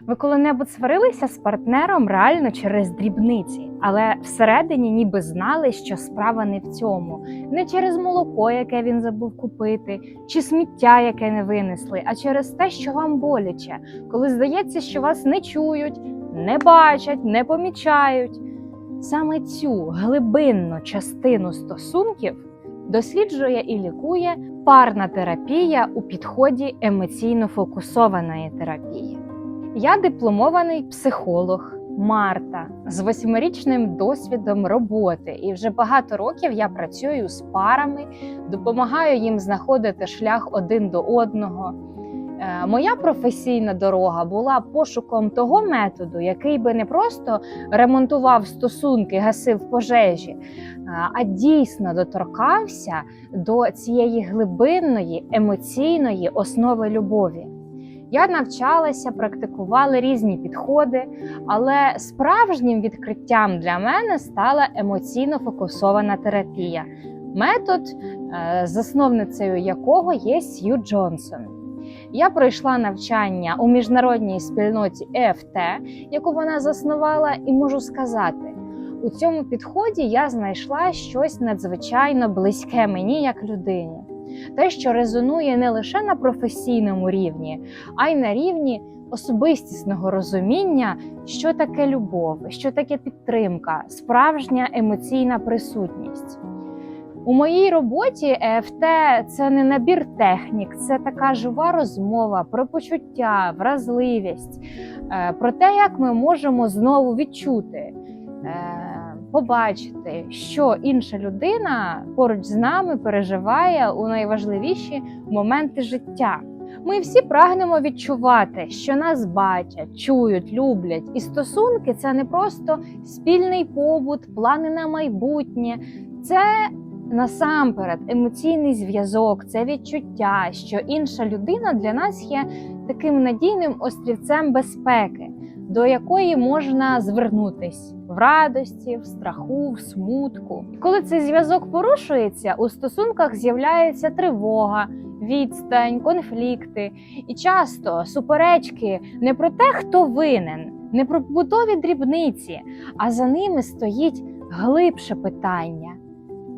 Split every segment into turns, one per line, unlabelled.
Ви коли-небудь сварилися з партнером реально через дрібниці, але всередині ніби знали, що справа не в цьому, не через молоко, яке він забув купити, чи сміття, яке не винесли, а через те, що вам боляче, коли здається, що вас не чують, не бачать, не помічають. Саме цю глибинну частину стосунків досліджує і лікує парна терапія у підході емоційно фокусованої терапії. Я дипломований психолог Марта з восьмирічним досвідом роботи, і вже багато років я працюю з парами, допомагаю їм знаходити шлях один до одного. Е, Моя професійна дорога була пошуком того методу, який би не просто ремонтував стосунки, гасив пожежі, е, а дійсно доторкався до цієї глибинної емоційної основи любові. Я навчалася, практикувала різні підходи, але справжнім відкриттям для мене стала емоційно фокусована терапія, метод, е, засновницею якого є Сью Джонсон. Я пройшла навчання у міжнародній спільноті ЕФТ, яку вона заснувала, і можу сказати, у цьому підході я знайшла щось надзвичайно близьке мені як людині. Те, що резонує не лише на професійному рівні, а й на рівні особистісного розуміння, що таке любов, що таке підтримка, справжня емоційна присутність. У моїй роботі ЕФТ це не набір технік, це така жива розмова про почуття, вразливість, е, про те, як ми можемо знову відчути, е, побачити, що інша людина поруч з нами переживає у найважливіші моменти життя. Ми всі прагнемо відчувати, що нас бачать, чують, люблять, і стосунки це не просто спільний побут, плани на майбутнє. Це насамперед емоційний зв'язок, це відчуття, що інша людина для нас є таким надійним острівцем безпеки, до якої можна звернутись в радості, в страху, в смутку. Коли цей зв'язок порушується, у стосунках з'являється тривога, відстань, конфлікти і часто суперечки не про те, хто винен, не про побутові дрібниці, а за ними стоїть глибше питання.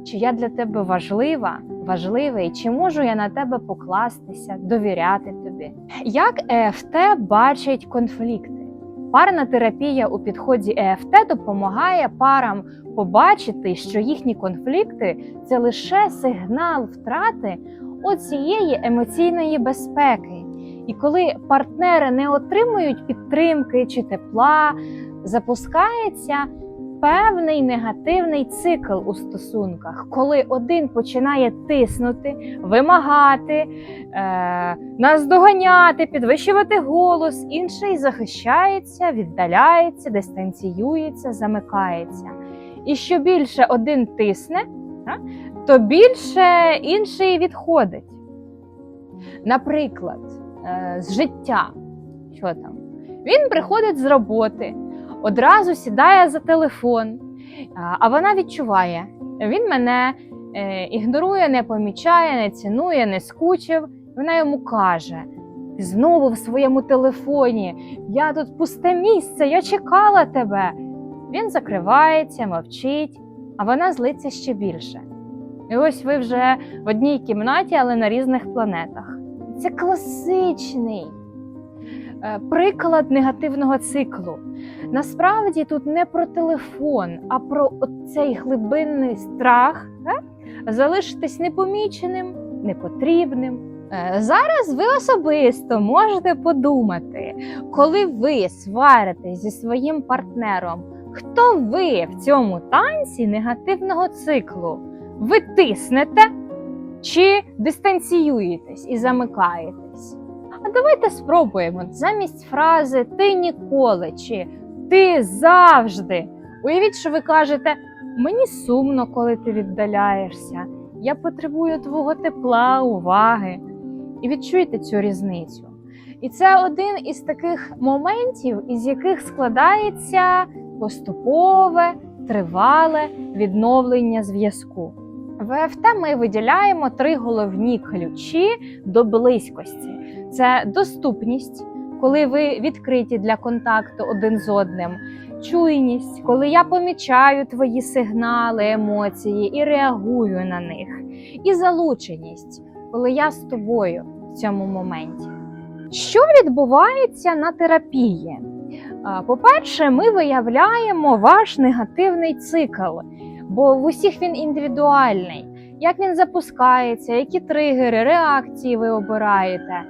Чи я для тебе важлива, важливий, чи можу я на тебе покластися, довіряти тобі? Як ЕФТ бачить конфлікти? Парна терапія у підході ЕФТ допомагає парам побачити, що їхні конфлікти це лише сигнал втрати оцієї емоційної безпеки. І коли партнери не отримують підтримки чи тепла, запускається певний негативний цикл у стосунках, коли один починає тиснути, вимагати, е, наздоганяти, підвищувати голос, інший захищається, віддаляється, дистанціюється, замикається. І що більше один тисне, то більше інший відходить. Наприклад, е, з життя, що там? Він приходить з роботи, одразу сідає за телефон, а- вона відчуває, він мене е, ігнорує, не помічає, не цінує, не скучив. Вона йому каже: Ти знову в своєму телефоні, я тут пусте місце, я чекала тебе. Він закривається, мовчить, а вона злиться ще більше. І ось ви вже в одній кімнаті, але на різних планетах. Це класичний приклад негативного циклу. Насправді тут не про телефон, а про цей глибинний страх е, залишитись непоміченим, непотрібним. Е, Зараз ви особисто можете подумати, коли ви сваритесь зі своїм партнером, хто ви в цьому танці негативного циклу? Ви тиснете чи дистанціюєтесь і замикаєтесь? А давайте спробуємо замість фрази ти ніколи чи ти завжди. Уявіть, що ви кажете: мені сумно, коли ти віддаляєшся. Я потребую твого тепла, уваги. І відчуйте цю різницю. І це один із таких моментів, із яких складається поступове, тривале відновлення зв'язку. В ми виділяємо три головні ключі до близькості: це доступність, коли ви відкриті для контакту один з одним. Чуйність, коли я помічаю твої сигнали, емоції і реагую на них. І залученість, коли я з тобою в цьому моменті. Що відбувається на терапії? По-перше, ми виявляємо ваш негативний цикл, бо в усіх він індивідуальний. Як він запускається, які тригери, реакції ви обираєте.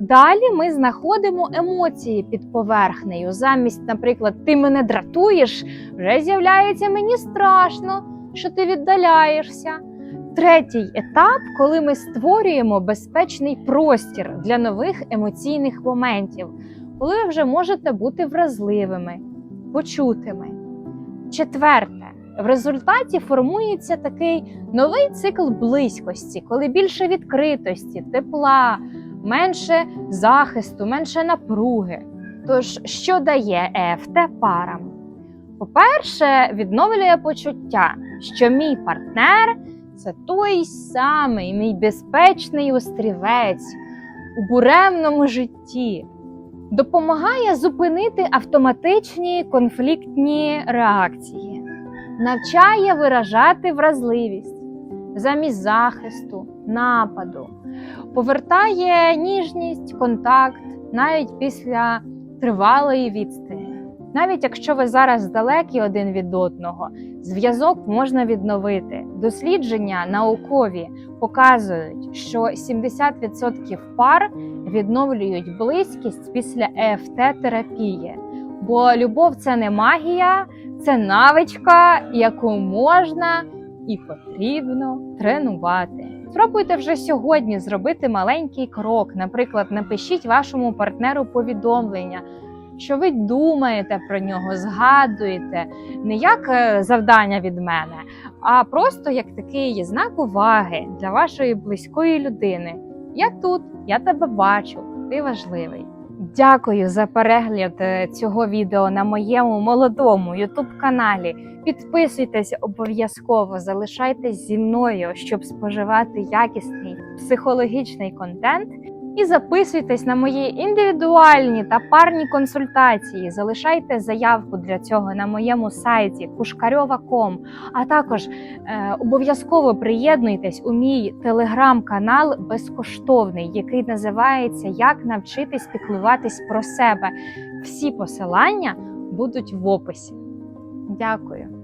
Далі ми знаходимо емоції під поверхнею. Замість, наприклад, ти мене дратуєш, вже з'являється мені страшно, що ти віддаляєшся. Третій етап, коли ми створюємо безпечний простір для нових емоційних моментів, коли ви вже можете бути вразливими, почутими. Четверте, в результаті формується такий новий цикл близькості, коли більше відкритості, тепла, менше захисту, менше напруги. Тож, що дає ЕФТ парам? По-перше, відновлює почуття, що мій партнер це той самий мій безпечний острівець у буремному житті. Допомагає зупинити автоматичні конфліктні реакції, навчає виражати вразливість замість захисту, нападу, повертає ніжність, контакт навіть після тривалої відстані. Навіть якщо ви зараз далекі один від одного, зв'язок можна відновити. Дослідження наукові показують, що 70% пар відновлюють близькість після ЕФТ терапії. Бо любов це не магія, це навичка, яку можна і потрібно тренувати. Спробуйте вже сьогодні зробити маленький крок. Наприклад, напишіть вашому партнеру повідомлення, що ви думаєте про нього, згадуєте не як е, завдання від мене, а просто як такий знак уваги для вашої близької людини. Я тут, я тебе бачу, ти важливий. Дякую за перегляд е, цього відео на моєму молодому ютуб-каналі. Підписуйтесь обов'язково, залишайтесь зі мною, щоб споживати якісний психологічний контент. І записуйтесь на мої індивідуальні та парні консультації. Залишайте заявку для цього на моєму сайті pushkarova.com. А також е, обов'язково приєднуйтесь у мій телеграм-канал безкоштовний, який називається Як навчитись піклуватись про себе. Всі посилання будуть в описі. Дякую.